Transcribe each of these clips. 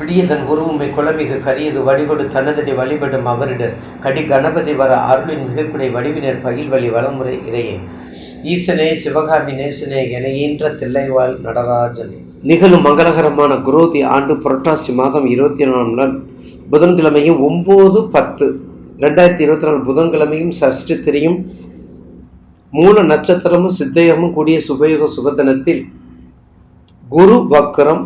பிடியதன் உருவமை குலமிகு கரியது வழிகொடு தனதடி வழிபடும் அவரிடர் கடி கணபதி வர அருளின் மிகக்குடை வடிவினர் பகில் வழி வளமுறை இறையே. ஈசனே சிவகாமி நேசனே என ஈன்ற தில்லைவாழ் நடராஜனே. நிகழும் மங்களகரமான குரோதி ஆண்டு புரட்டாசி மாதம் இருபத்தி நாலாம் நாள் புதன்கிழமையும் ஒம்பது பத்து ரெண்டாயிரத்தி இருபத்தி நாலு புதன்கிழமையும் சஷ்டி திரியும் மூல நட்சத்திரமும் சித்தயமும் கூடிய சுபயோக சுபதனத்தில் குரு வக்கரம்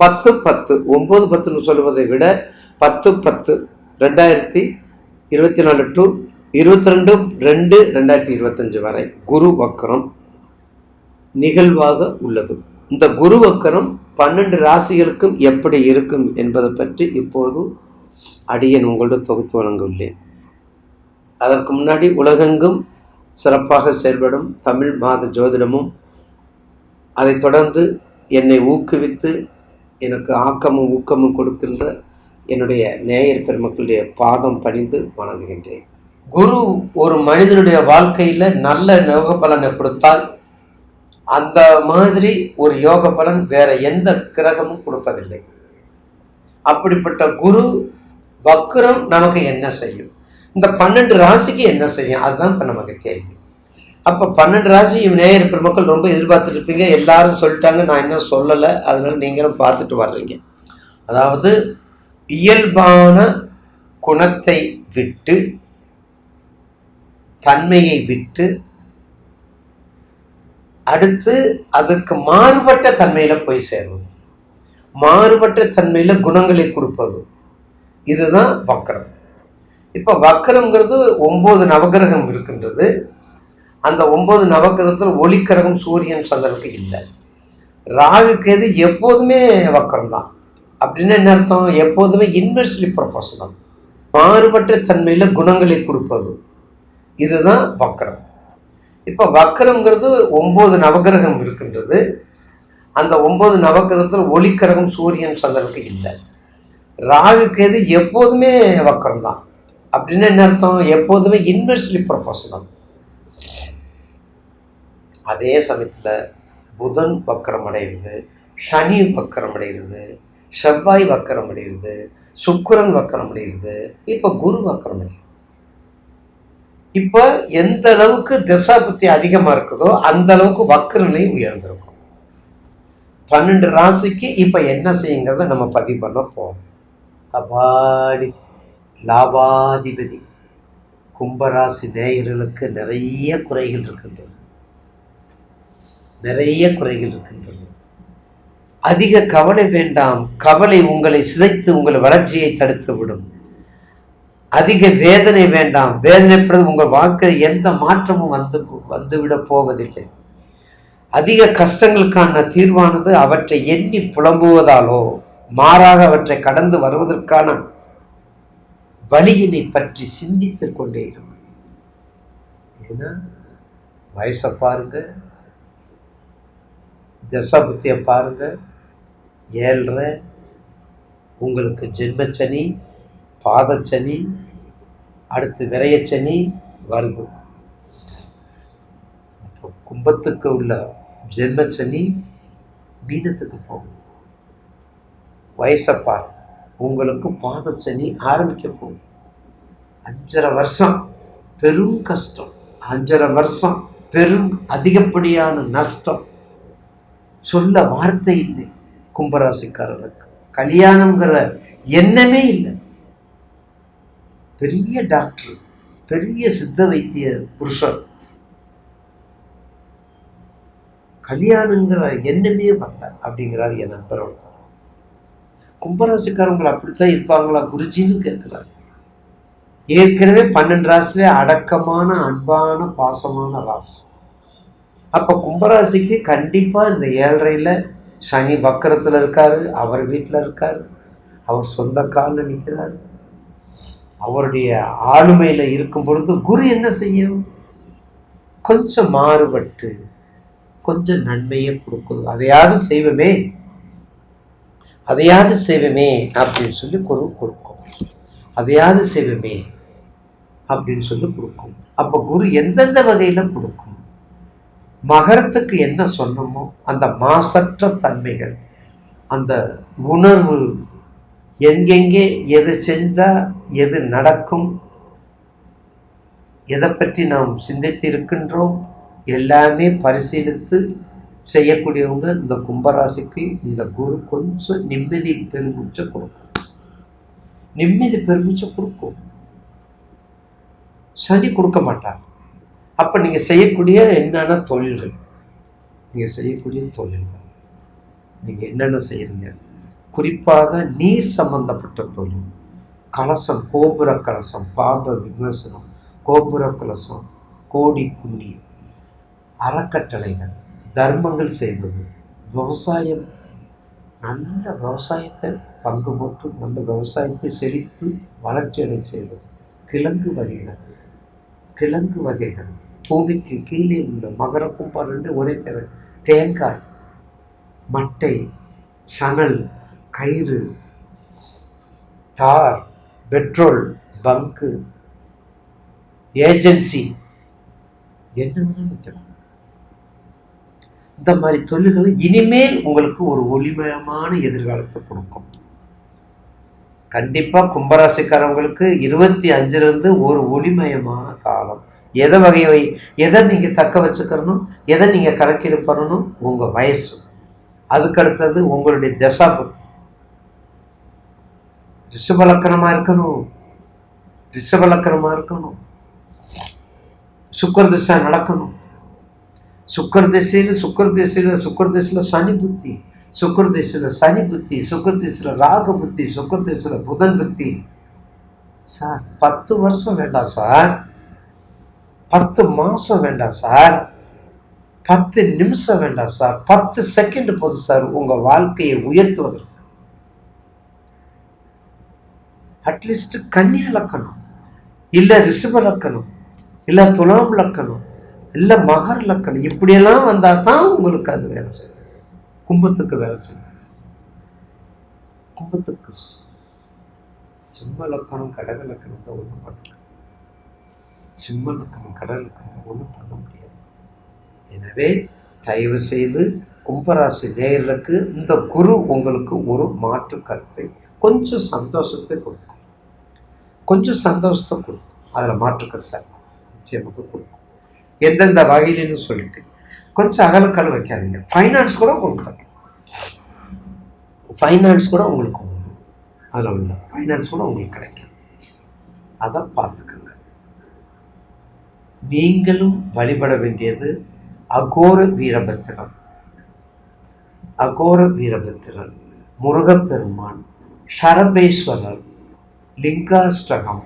பத்து பத்து ஒம்பது பத்துன்னு சொல்லுவதை விட பத்து பத்து ரெண்டாயிரத்தி இருபத்தி நாலு டு இருபத்தி ரெண்டு ரெண்டு ரெண்டாயிரத்தி இருபத்தஞ்சு வரை குரு வக்கரம் நிகழ்வாக உள்ளது. இந்த குரு வக்கரம் பன்னெண்டு ராசிகளுக்கும் எப்படி இருக்கும் என்பதை பற்றி இப்போது அடியன் உங்களோட தொகுத்து வழங்கவில்லேன் அதற்கு முன்னாடி உலகெங்கும் சிறப்பாக செயல்படும் தமிழ் மாத ஜோதிடமும் அதைத் தொடர்ந்து என்னை ஊக்குவித்து எனக்கு ஆக்கமும் ஊக்கமும் கொடுக்கின்ற என்னுடைய நேயர் பெருமக்களுடைய பாதம் பணிந்து வணங்குகின்றேன். குரு ஒரு மனிதனுடைய வாழ்க்கையில் நல்ல யோக பலனை கொடுத்தால் அந்த மாதிரி ஒரு யோக பலன் வேற எந்த கிரகமும் கொடுப்பதில்லை. அப்படிப்பட்ட குரு வக்ரம் நமக்கு என்ன செய்யும்? இந்த பன்னெண்டு ராசிக்கு என்ன செய்யும்? அதுதான் இப்போ நமக்கு கேள்வி. அப்போ பன்னெண்டு ராசி நேயர் பெருமக்கள் ரொம்ப எதிர்பார்த்துட்டு இருப்பீங்க எல்லாரும் சொல்லிட்டாங்க. நான் இன்னும் சொல்லலை. அதனால நீங்களும் பார்த்துட்டு வர்றீங்க. அதாவது இயல்பான குணத்தை விட்டு தன்மையை விட்டு அடுத்து அதுக்கு மாறுபட்ட தன்மையில் போய் சேருவது. மாறுபட்ட தன்மையில் குணங்களை கொடுப்பது. இதுதான் வக்கரம். இப்போ வக்கரங்கிறது ஒம்பது நவகிரகம் இருக்கின்றது. அந்த ஒன்பது நவக்கிரகத்தில் ஒளிக்கிரகம் சூரியன் சந்திரனுக்கு இல்லை. ராகு கேது எப்போதுமே வக்கரம் தான் அப்படின்னு என்ன அர்த்தம்? எப்போதுமே இன்வெர்ஸ்லி ப்ரொபோஷனல் மாறுபட்ட தன்மையில் குணங்களை கொடுப்பது. இதுதான் வக்கரம். இப்போ வக்கரங்கிறது ஒம்பது நவகிரகம் இருக்கின்றது. அந்த ஒம்பது நவக்கிரகத்தில் ஒளிக்கிரகம் சூரியன் சந்திரனுக்கு இல்லை. ராகு கேது எப்போதுமே வக்கரம் தான் அப்படின்னு என்ன அர்த்தம்? எப்போதுமே இன்வெர்ஸ்லி ப்ரொபோஷனல் அதே சமயத்தில் புதன் வக்கரம் அடைகிறது சனி வக்கரம் அடைகிறது செவ்வாய் வக்கரம் அடைகிறது சுக்கரன் வக்கரம் அடைகிறது இப்போ குரு வக்கரம் அடைகிறது இப்போ எந்த அளவுக்கு திசாபுத்தி அதிகமாக இருக்குதோ அந்த அளவுக்கு வக்கரநிலை உயர்ந்திருக்கும். பன்னெண்டு ராசிக்கு இப்போ என்ன செய்யுங்கிறத நம்ம பதிவு பண்ண போகிறோம் அபாடி லாபாதிபதி. கும்பராசி நேயர்களுக்கு நிறைய குறைகள் இருக்கின்றது. நிறைய குறைகள் இருக்கின்றன அதிக கவலை வேண்டாம். கவலை உங்களை சிதைத்து உங்கள் வளர்ச்சியை தடுத்து விடும் அதிக வேதனை வேண்டாம். வேதனைப்படுறது உங்கள் வாழ்க்கையில் எந்த மாற்றமும் வந்து வந்துவிட போவதில்லை. அதிக கஷ்டங்களுக்கான தீர்வானது அவற்றை எண்ணி புலம்புவதாலோ மாறாக அவற்றை கடந்து வருவதற்கான வழியினை பற்றி சிந்தித்து கொண்டே இருக்கும் ஏன்னா வயசை பாருங்கள். தசாபுத்தியை பாருங்கள் ஏழ்ரை உங்களுக்கு ஜென்மச்சனி பாதச்சனி அடுத்து விரையச்சனி வருது. இப்போ கும்பத்துக்கு உள்ள ஜென்மச்சனி மீனத்துக்கு போகும். வயசை பாரு உங்களுக்கு பாதச்சனி ஆரம்பிக்க போகும். அஞ்சரை வருஷம் பெரும் கஷ்டம். அஞ்சரை வருஷம் பெரும் அதிகப்படியான நஷ்டம். சொல்ல வார்த்தை இல்லை. கும்பராசிக்காரருக்கு கல்யாணம்ங்கிற எண்ணமே இல்லை. பெரிய டாக்டர் பெரிய சித்த வைத்திய புருஷர் கல்யாணங்கிற எண்ணமே வரல அப்படிங்கிறார் என் நண்பர் ஒருத்தர். கும்பராசிக்காரங்களை அப்படித்தான் இருப்பாங்களா? குருஜின்னு கேட்கிறார். ஏற்கனவே பன்னெண்டு ராசிலே அடக்கமான அன்பான பாசமான ராசி. அப்போ கும்பராசிக்கு கண்டிப்பாக இந்த ஏழரையில் சனி வக்கரத்தில் இருக்கார் அவர் வீட்டில் இருக்கார் அவர் சொந்த காலில் நிற்கிறார் அவருடைய ஆளுமையில் இருக்கும் பொழுது குரு என்ன செய்யும்? கொஞ்சம் மாறுபட்டு கொஞ்சம் நன்மையை கொடுக்குது. அதையாவது செய்வோமே அதையாவது செய்வோமே அப்படின்னு சொல்லி குரு கொடுக்கும். அதையாவது செய்வோமே அப்படின்னு சொல்லி கொடுக்கும். அப்போ குரு எந்தெந்த வகையில் கொடுக்கும்? மகரத்துக்கு என்ன சொன்னமோ அந்த மாசற்ற தன்மைகள் அந்த உணர்வு எங்கெங்கே எது செஞ்சால் எது நடக்கும் எதை பற்றி நாம் சிந்தித்து இருக்கின்றோம் எல்லாமே பரிசீலித்து செய்யக்கூடியவங்க இந்த கும்பராசிக்கு இந்த குரு கொஞ்சம் நிம்மதி பெருமிச்சை கொடுக்கும். நிம்மதி பெருமிச்சை கொடுக்கும். சனி கொடுக்க மாட்டார். அப்போ நீங்கள் செய்யக்கூடிய என்னென்ன தொழில்கள்? நீங்கள் செய்யக்கூடிய தொழில்கள். நீங்கள் என்னென்ன செய்கிறீங்க குறிப்பாக நீர் சம்பந்தப்பட்ட தொழில். கலசம் கோபுர கலசம் பாப விமர்சனம் கோபுர கலசம் கோடி புண்ணியம் அறக்கட்டளைகள் தர்மங்கள் செய்வது விவசாயம். நல்ல விவசாயத்தை பங்கு போட்டு நல்ல விவசாயத்தை செழித்து வளர்ச்சியடை செய்வது கிழங்கு வகைகள். கிழங்கு வகைகள். பூமிக்கு கீழே உள்ள மகர ரெண்டு ஒரே கரை தேங்காய் மட்டை சணல் கயிறு தார் பெட்ரோல் பங்கு ஏஜென்சி. என்ன வைக்கலாம் இந்த மாதிரி தொழில்கள் இனிமேல் உங்களுக்கு ஒரு ஒளிமயமான எதிர்காலத்தை கொடுக்கும். கண்டிப்பாக கும்பராசிக்காரவங்களுக்கு இருபத்தி அஞ்சுலேருந்து ஒரு ஒளிமயமான காலம். எதை வகையை எதை நீங்கள் தக்க வச்சுக்கிறணும் எதை நீங்கள் கணக்கீடு பண்ணணும் உங்கள் வயசு. அதுக்கு அடுத்தது உங்களுடைய தசாபுத்தி ரிஷபலக்கணமாக இருக்கணும். ரிஷபலக்கணமாக இருக்கணும். சுக்கர் திசை நடக்கணும். சுக்கர் திசையில் சுக்கர் திசையில் சுக்கர் திசையில் சனி புத்தி. சுக்கர் திசையில் சனி புத்தி சுக்கர் திசையில் ராக புத்தி சுக்கர் திசையில் புதன் புத்தி. சார் பத்து வருஷம் வேண்டாம் சார். பத்து மாதம் வேண்டாம் சார். பத்து நிமிஷம் வேண்டாம் சார். பத்து செகண்ட் போதும் சார் உங்கள் வாழ்க்கையை உயர்த்துவதற்கு. அட்லீஸ்ட் கன்னியா லக்கணம் இல்லை ரிஷப லக்கணம் இல்லை துலாம் லக்கணம் இல்லை மகர் லக்கணம் இப்படியெல்லாம் வந்தால் தான் உங்களுக்கு அது வேலை செய்யும். கும்பத்துக்கு வேலை செய்யும். கும்பத்துக்கு சிம்ம லக்கணம் கடக லக்கணம் தான் ஒன்றும் பண்ணல சிம்மனுக்கும் கடலுக்கும் ஒன்றும் பண்ண முடியாது. எனவே தயவு செய்து கும்பராசி நேயர்களுக்கு இந்த குரு உங்களுக்கு ஒரு மாற்று கருத்தை கொஞ்சம் சந்தோஷத்தை கொடுக்கும். கொஞ்சம் சந்தோஷத்தை கொடுக்கும். அதில் மாற்று கருத்தை நிச்சயமாக கொடுக்கும். எந்தெந்த வகையிலன்னு சொல்லிட்டு கொஞ்சம் அகலக்கால் வைக்காதீங்க. ஃபைனான்ஸ் கூட உங்களுக்கு ஃபைனான்ஸ் கூட உங்களுக்கு உண்டு அதில் உள்ள ஃபைனான்ஸ் கூட உங்களுக்கு கிடைக்கும். அதை பார்த்துக்கோங்க. நீங்களும் வழிபட வேண்டியது அகோர வீரபத்திரன் அகோர வீரபத்திரன் முருகப்பெருமான் சரபேஸ்வரர் லிங்காஷ்டகம்.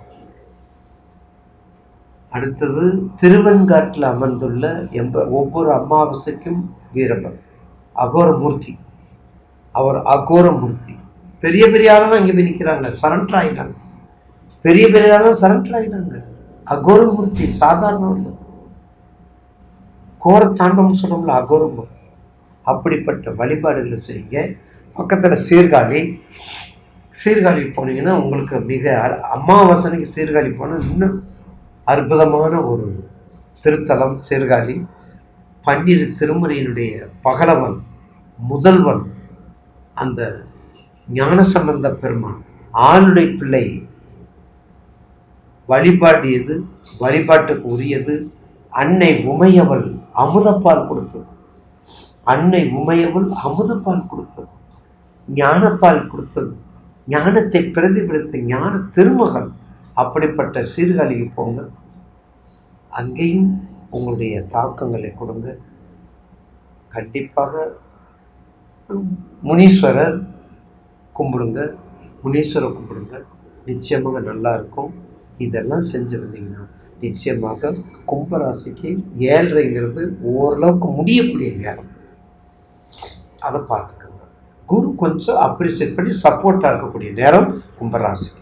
அடுத்தது திருவெண்காட்டில் அமர்ந்துள்ள எம்ப ஒவ்வொரு அமாவாசைக்கும் வீரபர் அகோரமூர்த்தி. அவர் அகோரமூர்த்தி. பெரிய பெரிய ஆளும் இங்கே போய் நிற்கிறாங்க சரண்டர் ஆகினாங்க பெரிய பெரிய ஆளும் சரண்டர் ஆகினாங்க அகோரமூர்த்தி சாதாரண இல்லை. கோர சொல்லும்ல அகோரமூர்த்தி. அப்படிப்பட்ட வழிபாடுகளை செய்யுங்க பக்கத்தில் சீர்காழி சீர்காழி போனீங்கன்னா உங்களுக்கு மிக அமாவாசனைக்கு சீர்காழி போனால் இன்னும் அற்புதமான ஒரு திருத்தலம் சீர்காழி. பன்னிரு திருமுறையினுடைய பகலவன் முதல்வன் அந்த ஞானசம்பந்த பெருமான் ஆளுடைய பிள்ளை வழிபாடியது வழிபாட்டுக்கு உரியது அன்னை உமையவள் அமுதப்பால் கொடுத்தது. அன்னை உமையவள் அமுதப்பால் கொடுத்தது. ஞானப்பால் கொடுத்தது. ஞானத்தை பிரதிபலித்த ஞான திருமகள் அப்படிப்பட்ட சீர்காழிக்கு போங்க. அங்கேயும் உங்களுடைய தாக்கங்களை கொடுங்க. கண்டிப்பாக முனீஸ்வரர் கும்பிடுங்க. முனீஸ்வரர் கும்பிடுங்க. நிச்சயமாக நல்லா இருக்கும். இதெல்லாம் செஞ்சு வந்தீங்கன்னா நிச்சயமாக கும்பராசிக்கு ஏழ்றைங்கிறது ஓரளவுக்கு முடியக்கூடிய நேரம். அதை பார்த்துக்கோங்க. குரு கொஞ்சம் அப்ரிசியேட் பண்ணி சப்போர்ட்டாக இருக்கக்கூடிய நேரம் கும்பராசி